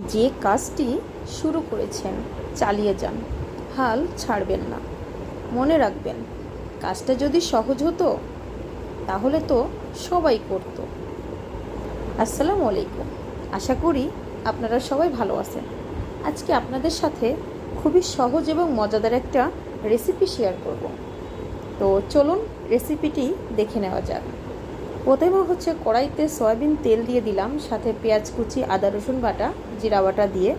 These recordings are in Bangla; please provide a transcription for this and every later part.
যে কাজটি শুরু করেছেন, চালিয়ে যান। হাল ছাড়বেন না। মনে রাখবেন, কাজটা যদি সহজ হতো, তাহলে তো সবাই করতো। আসসালামু আলাইকুম। আশা করি আপনারা সবাই ভালো আছেন। আজকে আপনাদের সাথে খুবই সহজ এবং মজাদার একটা রেসিপি শেয়ার করব। তো চলুন রেসিপিটি দেখে নেওয়া যাক। প্রথমে হচ্ছে কড়াইতে সয়াবিন তেল দিয়ে দিলাম, সাথে পেঁয়াজ কুচি, আদা রসুন বাটা, জিরা বাটা দিয়ে।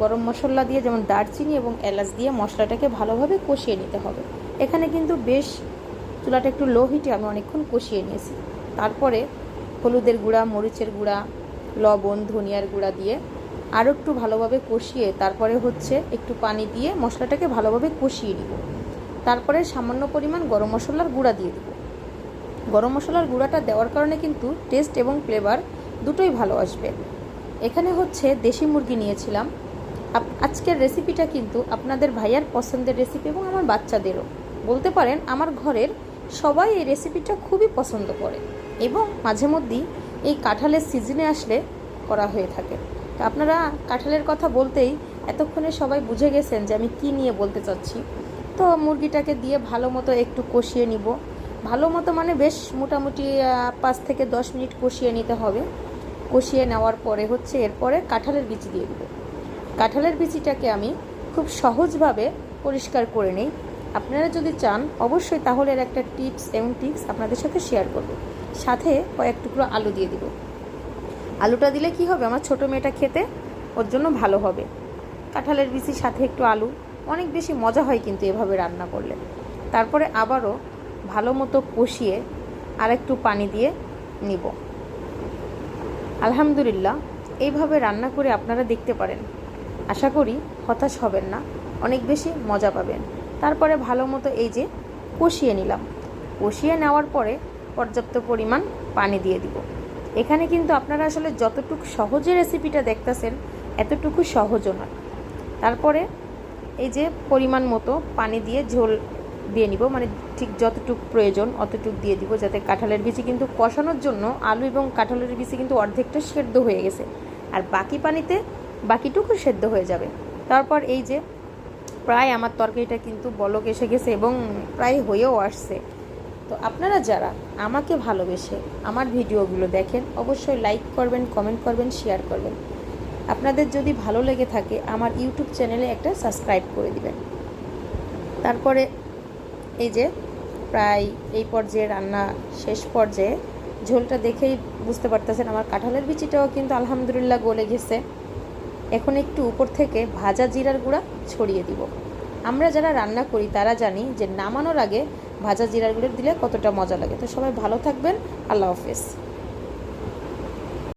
গরম মশলা দিয়ে যেমন দারচিনি এবং এলাচ দিয়ে মশলাটাকে ভালোভাবে কষিয়ে নিতে হবে। এখানে কিন্তু বেশ চুলাটা একটু লো হিটে আমি অনেকক্ষণ কষিয়ে নিয়েছি। তারপরে হলুদের গুঁড়া, মরিচের গুঁড়া, লবণ, ধনিয়ার গুঁড়া দিয়ে আরও একটু ভালোভাবে কষিয়ে তারপরে হচ্ছে একটু পানি দিয়ে মশলাটাকে ভালোভাবে কষিয়ে নিব। তারপরে সামান্য পরিমাণ গরম মশলার গুঁড়া দিয়ে দিব। গরম মশলার গুঁড়াটা দেওয়ার কারণে কিন্তু টেস্ট এবং ফ্লেভার দুটোই ভালো আসবে। এখানে হচ্ছে দেশি মুরগি নিয়েছিলাম। আজকের রেসিপিটা কিন্তু আপনাদের ভাইয়ার পছন্দের রেসিপি এবং আমার বাচ্চাদেরও। বলতে পারেন, আমার ঘরের সবাই এই রেসিপিটা খুবই পছন্দ করে এবং মাঝে মধ্যেই এই কাঁঠালের সিজনে আসলে করা হয়ে থাকে। তো আপনারা কাঁঠালের কথা বলতেই এতক্ষণে সবাই বুঝে গেছেন যে আমি কি নিয়ে বলতে চাচ্ছি। তো মুরগিটাকে দিয়ে ভালো মতো একটু কষিয়ে নিব। ভালো মতো মানে বেশ মোটামুটি পাঁচ থেকে দশ মিনিট কষিয়ে নিতে হবে। কষিয়ে নেওয়ার পরে হচ্ছে এরপরে কাঁঠালের বিচি দিয়ে দেবো। কাঁঠালের বিচিটাকে আমি খুব সহজভাবে পরিষ্কার করে নিই। আপনারা যদি চান, অবশ্যই তাহলে এর একটা টিপস এবং টিপস আপনাদের সাথে শেয়ার করব। সাথে কয়েক টুকরো আলু দিয়ে দিব। আলুটা দিলে কি হবে? আমার ছোটো মেয়েটা খেতে ওর জন্য ভালো হবে। কাঁঠালের বিচির সাথে একটু আলু, অনেক বেশি মজা হয় কিন্তু এভাবে রান্না করলে। তারপরে আবারও ভালো মতো কষিয়ে আর একটু পানি দিয়ে নিব। আলহামদুলিল্লাহ, এইভাবে রান্না করে আপনারা দেখতে পারেন। আশা করি হতাশ হবেন না, অনেক বেশি মজা পাবেন। তারপরে ভালো মতো এই যে কষিয়ে নিলাম। কষিয়ে নেওয়ার পরে পর্যাপ্ত পরিমাণ পানি দিয়ে দিব। এখানে কিন্তু আপনারা আসলে যতটুকু সহজে রেসিপিটা দেখতেছেন, এতটুকু সহজও নয়। তারপরে এই যে পরিমাণ মতো পানি দিয়ে ঝোল দিয়ে নিব। মানে ঠিক যতটুকু প্রয়োজন অতটুকু দিয়ে দিব যাতে কাঁঠালের বিচি কিন্তু কষানোর জন্য আলু এবং কাঁঠালের বিচি কিন্তু অর্ধেকটা সেদ্ধ হয়ে গেছে। আর বাকি পানিতে বাকিটুকু সেদ্ধ হয়ে যাবে। তারপর এই যে প্রায় আমার তরকারিটা কিন্তু বলক এসে গেছে এবং প্রায় হয়েও আসছে। তো আপনারা যারা আমাকে ভালোবেসে আমার ভিডিওগুলো দেখেন, অবশ্যই লাইক করবেন কমেন্ট করবেন শেয়ার করবেন। আপনাদের যদি ভালো লেগে থাকে, আমার ইউটিউব চ্যানেলে একটা সাবস্ক্রাইব করে দিবেন। তারপরে এই যে প্রায় এই পর্যায়ে রান্না শেষ পর্যায়ে ঝোলটা দেখেই বুঝতে পারতেছেন আমার কাঁঠালের বিচিটাও কিন্তু আলহামদুলিল্লাহ গলে গেছে। এখন একটু উপর থেকে ভাজা জিরার গুঁড়া ছড়িয়ে দিব। আমরা যারা রান্না করি তারা জানি যে নামানোর আগে ভাজা জিরার গুঁড়ো দিলে কতটা মজা লাগে। তো সবাই ভালো থাকবেন। আল্লাহ হাফেজ।